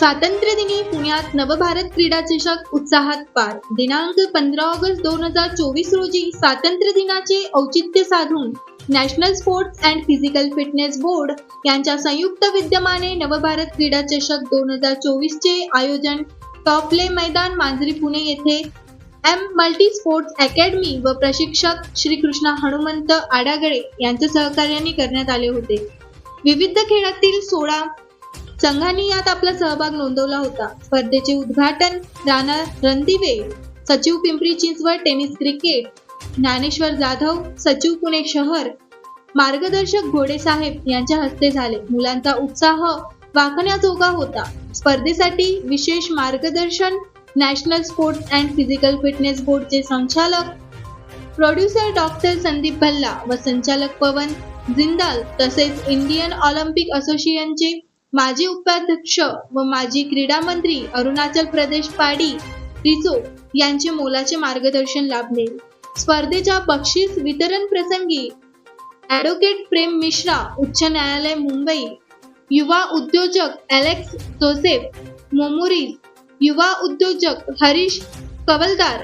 स्वातंत्र्य दिनी पुण्यात नवभारत क्रीडा चषक उत्साहात पार. दिनांक पंधरा ऑगस्ट दोन हजार चोवीस रोजी स्वातंत्र्य दिनाचे औचित्य साधून national sports and physical fitness board यांच्या संयुक्त विद्यमाने नवभारत क्रीडा चषक दोन हजार चोवीस चे आयोजन टॉपले मैदान मांजरी पुणे येथे एम मल्टी स्पोर्ट्स अकॅडमी व प्रशिक्षक श्रीकृष्ण हनुमंत आडागडे यांच्या सहकार्याने करण्यात आले होते. विविध खेळातील सोळा संघांनी यात आपला सहभाग नोंदवला होता. स्पर्धेचे उद्घाटन राणा रणदिवे सचिव पिंपरी चिंचवड टेनिस क्रिकेट ज्ञानेश्वर जाधव सचिव पुणे शहर मार्गदर्शक घोडे साहेब यांच्या हस्ते झाले. मुलांचा उत्साह वाखण्याजोगा होता. स्पर्धेसाठी विशेष मार्गदर्शन national sports and physical fitness बोर्डचे संचालक प्रोड्युसर डॉक्टर संदीप भल्ला व संचालक पवन जिंदाल तसेच इंडियन ऑलिम्पिक असोसिएशनचे माजी उपाध्यक्ष व माजी क्रीडा मंत्री अरुणाचल प्रदेश पाडी रिचो यांचे मोलाचे मार्गदर्शन लाभले. स्पर्धेच्या बक्षीस वितरण प्रसंगी ॲडव्होकेट प्रेम मिश्रा उच्च न्यायालय मुंबई युवा उद्योजक अलेक्स जोसेफ मोमुरीज युवा उद्योजक Harish Kavaldar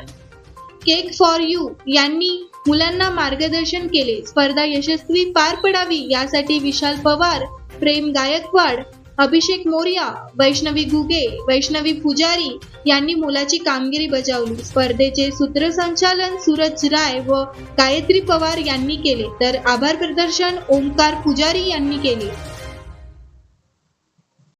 cake for you यांनी मुलांना मार्गदर्शन केले. स्पर्धा यशस्वी पार पडावी यासाठी विशाल पवार प्रेम गायकवाड अभिषेक मोरिया वैष्णवी घुगे वैष्णवी पुजारी यांनी मुलाची कामगिरी बजावली. स्पर्धेचे सूत्रसंचालन सूरज राय व गायत्री पवार यांनी केले. तर आभार प्रदर्शन ओमकार पुजारी यांनी केले.